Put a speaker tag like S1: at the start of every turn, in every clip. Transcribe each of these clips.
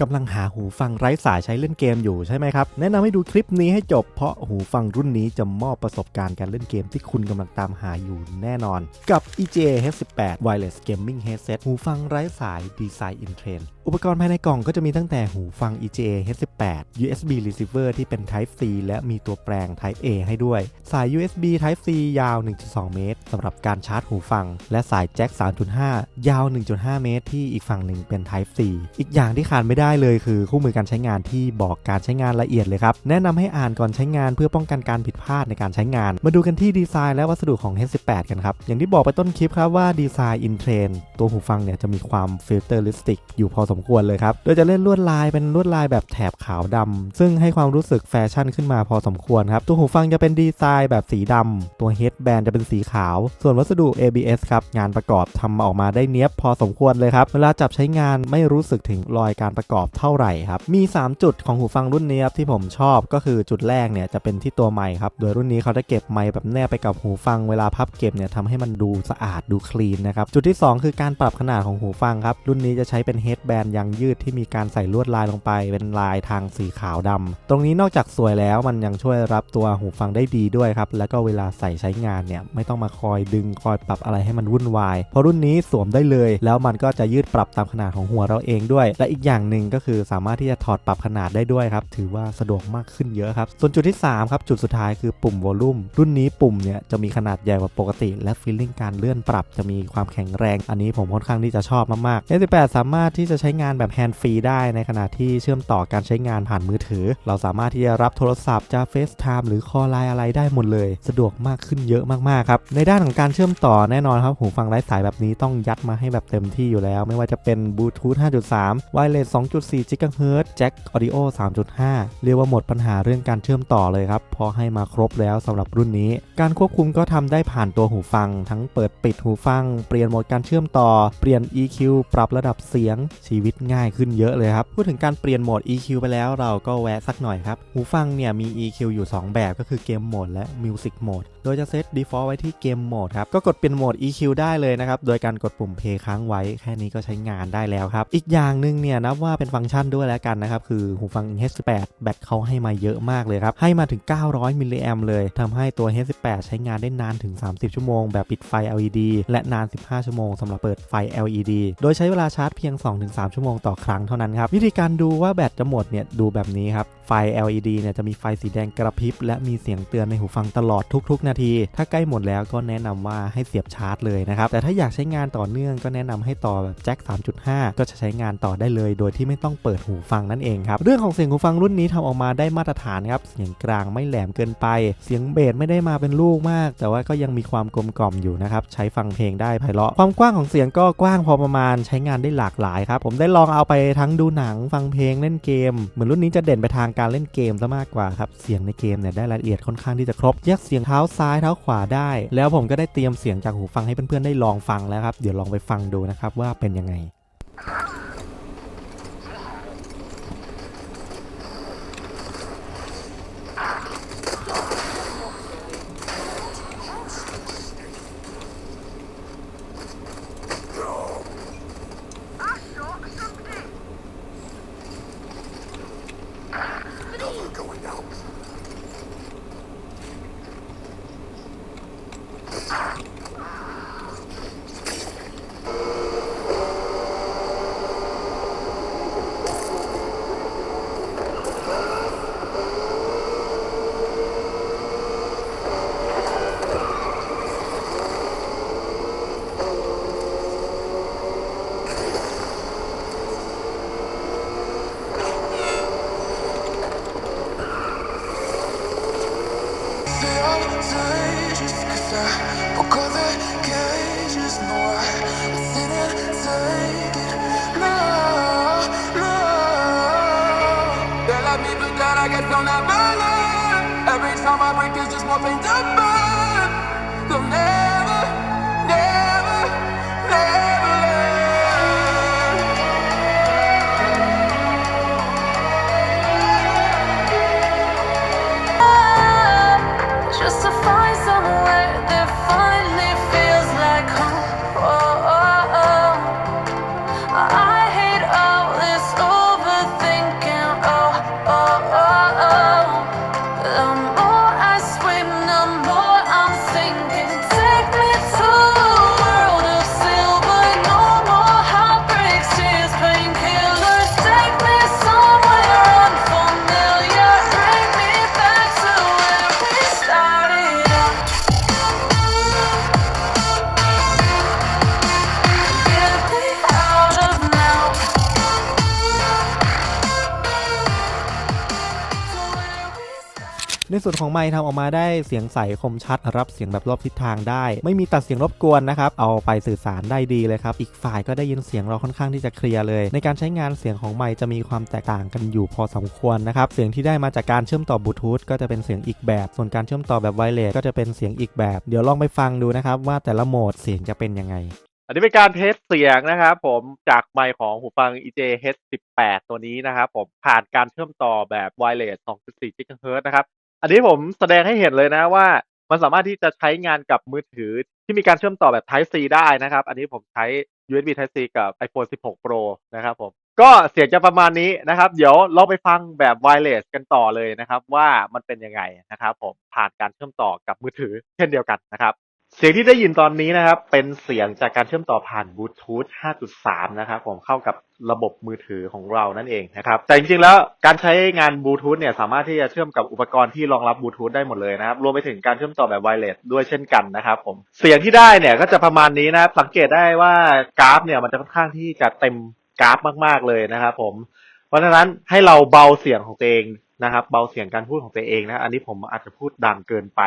S1: กำลังหาหูฟังไร้สายใช้เล่นเกมอยู่ใช่ไหมครับ แนะนำให้ดูคลิปนี้ให้จบเพราะหูฟังรุ่นนี้จะมอบประสบการณ์การเล่นเกมที่คุณกำลังตามหาอยู่แน่นอน กับ EJH18 Wireless Gaming Headset หูฟังไร้สายดีไซน์ in trend อุปกรณ์ภายในกล่องก็จะมีตั้งแต่หูฟัง EJH18 USB receiver ที่เป็น Type C และมีตัวแปลง Type A ให้ด้วย สาย USB Type C ยาว 1.2 เมตรสำหรับการชาร์จหูฟัง และสายแจ็ค 3.5 ยาว 1.5 เมตร ที่อีกฝั่งหนึ่งเป็น Type C อีกอย่างที่ขาดไม่ได้ได้เลยคือคู่มือการใช้งานที่บอกการใช้งานละเอียดเลยครับ แนะนำให้อ่านก่อนใช้งานเพื่อป้องกันการผิดพลาดในการใช้งาน มาดูกันที่ดีไซน์และวัสดุของ H18 กันครับ อย่างที่บอกไปต้นคลิปครับว่าดีไซน์ in trend ตัวหูฟังเนี่ยจะมีความฟิลเตอร์ลิสติกอยู่พอสมควรเลยครับ โดยจะเล่นลวดลายเป็นลวดลายแบบแถบขาวดำซึ่งให้ความรู้สึกแฟชั่นขึ้นมาพอสมควรครับ ตัวหูฟังจะเป็นดีไซน์แบบสีดำตัว headband จะเป็นสีขาว ส่วนวัสดุ ABS ครับ งานประกอบทำออกมาได้เนี้ยบพอสมควรเลยครับ เวลาจับใช้งานไม่รู้สึกถึงรอยการประกอบเท่าไหร่ครับ มี 3 จุดของหูฟังรุ่นนี้ครับที่ผมชอบก็คือจุดแรกเนี่ยจะเป็นที่ตัวไมค์ครับ โดยรุ่นนี้เขาได้เก็บไมค์แบบแนบไปกับหูฟังเวลาพับเก็บเนี่ยทำให้มันดูสะอาดดูคลีนนะครับ จุดที่ 2 คือการปรับขนาดของหูฟังครับ รุ่นนี้จะใช้เป็นเฮดแบนยางยืดที่มีการใส่ลวดลายลงไป เป็นลายทางสีขาวดำตรงนี้นอกจากสวยแล้วมันยังช่วยรับตัวหูฟังได้ดีด้วยครับแล้วก็เวลาใส่ใช้งานเนี่ยไม่ต้องมาคอยดึงคอยปรับอะไรให้มันวุ่นวายเพราะรุ่นนี้สวมได้เลย แล้วมันก็จะยืดปรับตามขนาดของหัวเราเองด้วย และอีกอย่างหนึ่งก็คือสามารถที่จะถอดปรับขนาดได้ด้วยครับ ถือว่าสะดวกมากขึ้นเยอะครับ ส่วนจุดที่ 3 ครับ จุดสุดท้ายคือปุ่มวอลลุ่มรุ่นนี้ปุ่มเนี่ยจะมีขนาดใหญ่กว่าปกติ และฟีลลิ่งการเลื่อนปรับจะมีความแข็งแรง อันนี้ผมค่อนข้างที่จะชอบมากๆ S18 สามารถที่จะใช้งานแบบแฮนด์ฟรีได้ในขณะที่เชื่อมต่อการใช้งานผ่านมือถือ เราสามารถที่จะรับโทรศัพท์จะ FaceTime หรือ Call Line อะไรได้หมดเลย สะดวกมากขึ้นเยอะมากๆครับในด้านของการเชื่อมต่อแน่นอนครับหูฟังไร้สายแบบนี้ต้องยัดมาให้แบบเต็มที่อยู่แล้ว ไม่ว่าจะเป็นบลูทูธ5.3 Wireless 2.4 GHz Jack Audio 3.5 เรียกว่าหมดปัญหาเรื่องการเชื่อมต่อเลยครับพราะให้มาครบแล้วสำหรับรุ่นนี้ การควบคุมก็ทำได้ผ่านตัวหูฟัง ทั้งเปิดปิดหูฟัง เปลี่ยนโหมดการเชื่อมต่อ เปลี่ยน EQ ปรับระดับเสียงชีวิตง่ายขึ้นเยอะเลยครับ พูดถึงการเปลี่ยนโหมด EQ ไปแล้วเราก็แวะสักหน่อยครับ หูฟังเนี่ยมี EQ อยู่ 2 แบบก็คือเกมโหมดและ Music Mode โดยจะเซต default ไว้ที่เกมโหมดครับ ก็กดเปลี่ยนโหมด EQ ได้เลยนะครับ โดยการกดปุ่ม play ค้างไว้ แค่นี้ก็ใช้งานได้แล้วครับ อีกอย่างหนึ่งเนี่ยนับว่าเป็นฟังก์ชันด้วยแล้วกันนะครับ คือหูฟัง H18 แบตเขาให้มาเยอะมากเลยครับ ให้มาถึง 900 มิลลิแอมเลยทำให้ตัว H18 ใช้งานได้นานถึง 30 ชั่วโมง แบบปิดไฟ LED และนาน 15 ชั่วโมงสำหรับเปิดไฟ LED โดยใช้เวลาชาร์จเพียง 2-3 ชั่วโมงต่อครั้งเท่านั้นครับ วิธีการดูว่าแบตจะหมดเนี่ยดูแบบนี้ครับ ไฟ LED เนี่ยจะมีไฟสีแดงกระพริบ และมีเสียงเตือนในหูฟังตลอดทุก ๆ นาที ถ้าใกล้หมดแล้วก็แนะนำว่าให้เสียบชาร์จเลยนะครับแต่ถ้าอยากใช้งานต่อเนื่องก็แนะนำให้ต่อแบบแจ็ค 3.5 ก็จะใช้งานต่อได้เลย โดยที่ไม่ต้องเปิดหูฟังนั่นเองครับเรื่องของเสียงหูฟังรุ่นนี้ทำออกมาได้มาตรฐานครับเสียงกลางไม่แหลมเกินไป เสียงเบสไม่ได้มาเป็นลูกมาก แต่ว่าก็ยังมีความกลมกล่อมอยู่นะครับใช้ฟังเพลงได้ไพเราะความกว้างของเสียงก็กว้างพอประมาณใช้งานได้หลากหลายครับผมได้ลองเอาไปทั้งดูหนังฟังเพลงเล่นเกม เหมือนรุ่นนี้จะเด่นไปทางการเล่นเกมซะมากกว่าครับเสียงในเกมเนี่ยได้รายละเอียดค่อนข้างที่จะครบแยกเสียงเท้าซ้ายเท้าขวาได้ แล้วผมก็ได้เตรียมเสียงจากหูฟังให้เพื่อนๆได้ลองฟังแล้วครับเดี๋ยวลองไปฟังดูนะครับว่าเป็นยังไง
S2: Every time I break, there's just one thing to
S1: ในส่วนของไมค์ทำออกมาได้เสียงใสคมชัดรับเสียงแบบรอบทิศทางได้ ไม่มีตัดเสียงรบกวนนะครับเอาไปสื่อสารได้ดีเลยครับอีกฝ่ายก็ได้ยินเสียงเราค่อนข้างที่จะเคลียร์เลย ในการใช้งานเสียงของไมค์จะมีความแตกต่างกันอยู่พอสมควรนะครับเสียงที่ได้มาจากการเชื่อมต่อบลูทูธก็จะเป็นเสียงอีกแบบ ส่วนการเชื่อมต่อแบบไวเลสก็จะเป็นเสียงอีกแบบ เดี๋ยวลองไปฟังดูนะครับว่าแต่ละโหมดเสียงจะเป็นยังไง
S3: อันนี้เป็นการเทสเสียงนะครับผมจากไมค์ของหูฟัง EJ H18 ตัวนี้นะครับผมผ่านการเชื่อมต่อแบบ Wireless 2.4 GHz นะครับ อันนี้ผมแสดงให้เห็นเลยนะว่า มันสามารถที่จะใช้งานกับมือถือที่มีการเชื่อมต่อแบบ Type C ได้นะครับ อันนี้ผมใช้ USB Type C กับ iPhone 16 Pro นะครับผมก็เสียงจะประมาณนี้นะครับ เดี๋ยวเราไปฟังแบบ Wireless กันต่อเลยนะครับ ว่ามันเป็นยังไงนะครับ ผมผ่านการเชื่อมต่อกับมือถือเช่นเดียวกันนะครับ เสียงที่ได้ยินตอนนี้นะครับ เป็นเสียงจากการเชื่อมต่อผ่านบลูทูธ 5.3 นะครับผมเข้ากับระบบมือถือของเรานั่นเองนะครับ แต่จริงๆแล้วการใช้งานบลูทูธเนี่ยสามารถที่จะเชื่อมกับอุปกรณ์ที่รองรับบลูทูธได้หมดเลยนะครับ รวมไปถึงการเชื่อมต่อแบบไวเลสด้วยเช่นกันนะครับผม เสียงที่ได้เนี่ยก็จะประมาณนี้นะครับ สังเกตได้ว่ากราฟเนี่ยมันจะค่อนข้างที่จะเต็มกราฟมากๆเลยนะครับผม เพราะฉะนั้นให้เราเบาเสียงของตัวเอง นะครับเบาเสียงการพูดของตัวเองนะอันนี้ผมอาจจะพูดดังเกินไป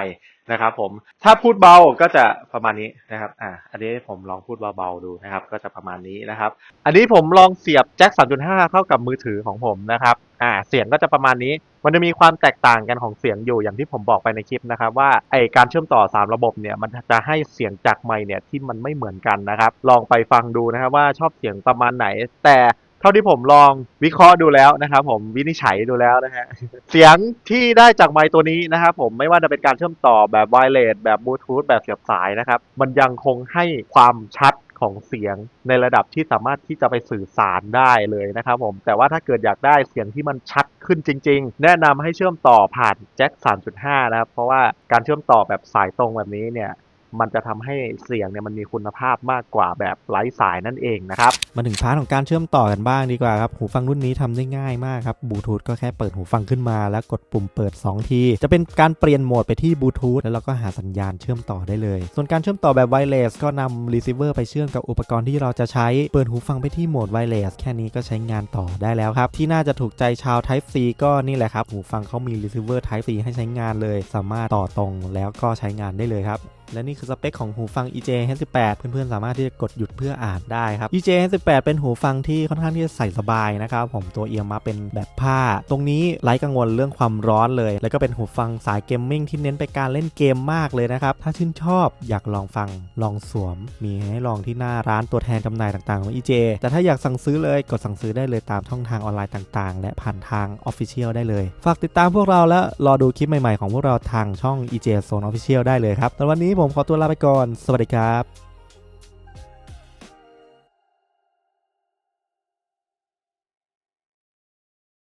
S3: นะครับ ผมถ้าพูดเบาก็จะประมาณนี้นะครับอ่าอันนี้ผมลองพูดเบาๆดูนะครับ ก็จะประมาณนี้นะครับ อันนี้ผมลองเสียบแจ็ค 3.5 เข้ากับมือถือของผมนะครับอ่าเสียงก็จะประมาณนี้ มันจะมีความแตกต่างกันของเสียงอยู่อย่างที่ผมบอกไปในคลิปนะครับ ว่าไอการเชื่อมต่อ 3 ระบบเนี่ยมันจะให้เสียงจากไมค์เนี่ยที่มันไม่เหมือนกันนะครับ ลองไปฟังดูนะครับว่าชอบเสียงประมาณไหนแต่ เท่าที่ผมลองวิเคราะห์ดูแล้วนะครับผมวินิจฉัยดูแล้วนะฮะเสียงที่ได้จากไมค์ตัวนี้นะครับผมไม่ว่าจะเป็นการเชื่อมต่อแบบไวเลสแบบบลูทูธแบบเสียบสายนะครับ มันยังคงให้ความชัดของเสียงในระดับที่สามารถที่จะไปสื่อสารได้เลยนะครับผมแต่ว่าถ้าเกิดอยากได้เสียงที่มันชัดขึ้นจริง ๆ แนะนำให้เชื่อมต่อผ่านแจ็ค3.5 นะครับ เพราะว่าการเชื่อมต่อแบบสายตรงแบบนี้เนี่ย มันจะทำให้เสียงเนี่ยมันมีคุณภาพมากกว่าแบบไร้สายนั่นเองนะครับ
S1: มาถึงพาร์ทของการเชื่อมต่อกันบ้างดีกว่าครับ หูฟังรุ่นนี้ทำได้ง่ายมากครับบลูทูธก็แค่เปิดหูฟังขึ้นมา แล้วกดปุ่มเปิด 2 ที จะเป็นการเปลี่ยนโหมดไปที่บลูทูธแล้วเราก็หาสัญญาณเชื่อมต่อได้เลย ส่วนการเชื่อมต่อแบบไวเลสก็นำรีเซิเวอร์ไปเชื่อมกับอุปกรณ์ที่เราจะใช้เปิดหูฟังไปที่โหมดไวเลสแค่นี้ก็ใช้งานต่อได้แล้วครับ ที่น่าจะถูกใจชาว Type C ก็นี่แหละครับหูฟังเขามีรีเซิเวอร์ Type C ให้ใช้งานเลย สามารถต่อตรงแล้วก็ใช้งานได้เลยครับ และนี่คือสเปคของหูฟัง EJ H18 เพื่อนๆ สามารถที่จะกดหยุดเพื่ออ่านได้ครับ EJ H18 เป็นหูฟังที่ค่อนข้างที่จะใส่สบายนะครับ ผมตัวเอียงมาเป็นแบบผ้า ตรงนี้ไร้กังวลเรื่องความร้อนเลย แล้วก็เป็นหูฟังสายเกมมิ่งที่เน้นไปการเล่นเกมมากเลยนะครับ ถ้าชื่นชอบอยากลองฟังลองสวม มีให้ลองที่หน้าร้านตัวแทนจำหน่ายต่างๆของ EJ แต่ถ้าอยากสั่งซื้อเลยกดสั่งซื้อได้เลยตามช่องทางออนไลน์ต่างๆ และผ่านทาง Official ได้เลย ฝากติดตามพวกเราและรอดูคลิปใหม่ๆของพวกเราทางช่อง EJ Zone Official ได้เลยครับแต่วันนี้ผมขอตัวลาไปก่อน สวัสดีครับ